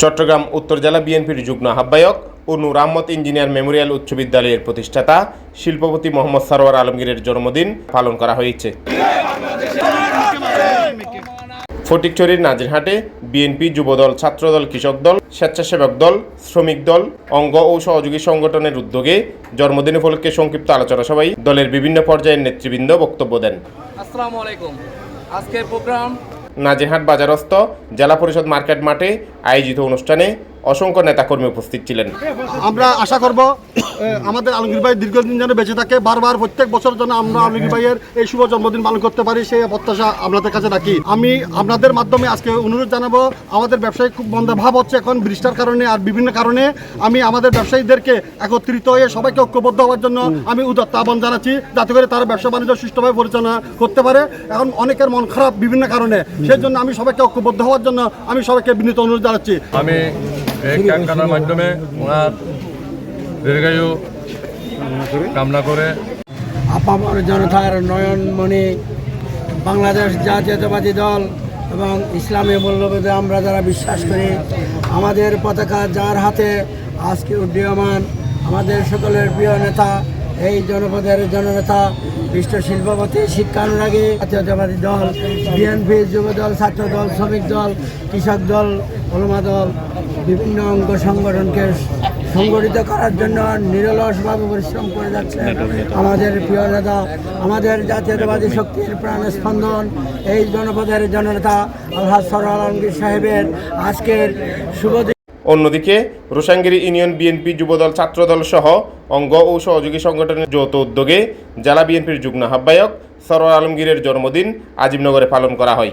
চট্টগ্রাম উত্তর জেলা বিএনপির যুগ্ম আহ্বায়ক ও নূর আহমদ ইঞ্জিনিয়ার মেমোরিয়াল উচ্চ বিদ্যালয়ের প্রতিষ্ঠাতা, শিল্পপতি মোহাম্মদ সারোয়ার আলমগীরের জন্মদিন পালন করা হয়েছে। ফটিকছড়ির নাজিরহাটে বিএনপি যুবদল, ছাত্রদল, কৃষক দল, স্বেচ্ছাসেবক দল, শ্রমিক দল, অঙ্গ ও সহযোগী সংগঠনের উদ্যোগে জন্মদিন উপলক্ষে সংক্ষিপ্ত আলোচনা সভায় দলের বিভিন্ন পর্যায়ের নেতৃবৃন্দ বক্তব্য দেন। আসসালামু আলাইকুম। আজকের প্রোগ্রাম নাজিরহাট বাজারস্থ জেলা পরিষদ মার্কেট মাঠে আয়োজিত অনুষ্ঠানে অসংখ্য নেতাকর্মী উপস্থিত ছিলেন। আমরা আশা করব আমাদের আলমগীর ভাই দীর্ঘদিন যেন বেঁচে থাকে বারবার প্রত্যেক বছর যেন আমরা আলমগীর ভাইয়ের এই শুভ জন্মদিন পালন করতে পারি সেই প্রত্যাশা আপনাদের কাছে রাখি। আমি আপনাদের মাধ্যমে আজকে অনুরোধ জানাব আমাদের ব্যবসায়ী খুব মন্দা ভাব হচ্ছে এখন বৃষ্টির কারণে আর বিভিন্ন কারণে। আমি আমাদের ব্যবসায়ীদেরকে একত্রিত হয়ে সবাইকে ঐক্যবদ্ধ হওয়ার জন্য আমি উদাত্ত আহ্বান জানাচ্ছি যাতে করে তারা ব্যবসা বাণিজ্য সুষ্ঠুভাবে পরিচালনা করতে পারে। এখন অনেকের মন খারাপ বিভিন্ন কারণে সেই জন্য আমি সবাইকে ঐক্যবদ্ধ হওয়ার জন্য আমি সবাইকে বিনীত অনুরোধ জানাচ্ছি। আমি এই ক্যানকানার মাধ্যমে ওনার দীর্ঘায়ু কামনা করে। আপামর জনতার নয়নমণি বাংলাদেশ জাতীয়তাবাদী দল এবং ইসলামী মূল্যবোধে আমরা যারা বিশ্বাস করি আমাদের পতাকা যার হাতে আজকে উড্ডীয়মান আমাদের সকলের প্রিয় নেতা এই জনপদের জননেতা বিশ্ব শিল্পপতি শিক্ষানুরাগী জাতীয়তাবাদী দল বিএনপি যুব দল ছাত্র দল শ্রমিক দল কৃষক দল ওলমা দল বিভিন্ন অঙ্গ সংগঠনকে সংগঠিত করার জন্য নিরলসভাবে পরিশ্রম করে যাচ্ছে। আমাদের প্রিয় নেতা, আমাদের জাতীয়তাবাদী শক্তির প্রাণ স্পন্দন এই জনপদের জননেতা আলহাজ সরওয়ার আলমগীর সাহেবের আজকের শুভ অন্যদিকে, রোসাঙ্গিরি ইউনিয়ন বিএনপি যুবদল ছাত্রদল সহ অঙ্গ ও সহযোগী সংগঠনের যৌথ উদ্যোগে জেলা বিএনপির যুগ্ম আহ্বায়ক সরোয়ার আলমগীরের জন্মদিন আজিমনগরে পালন করা হয়।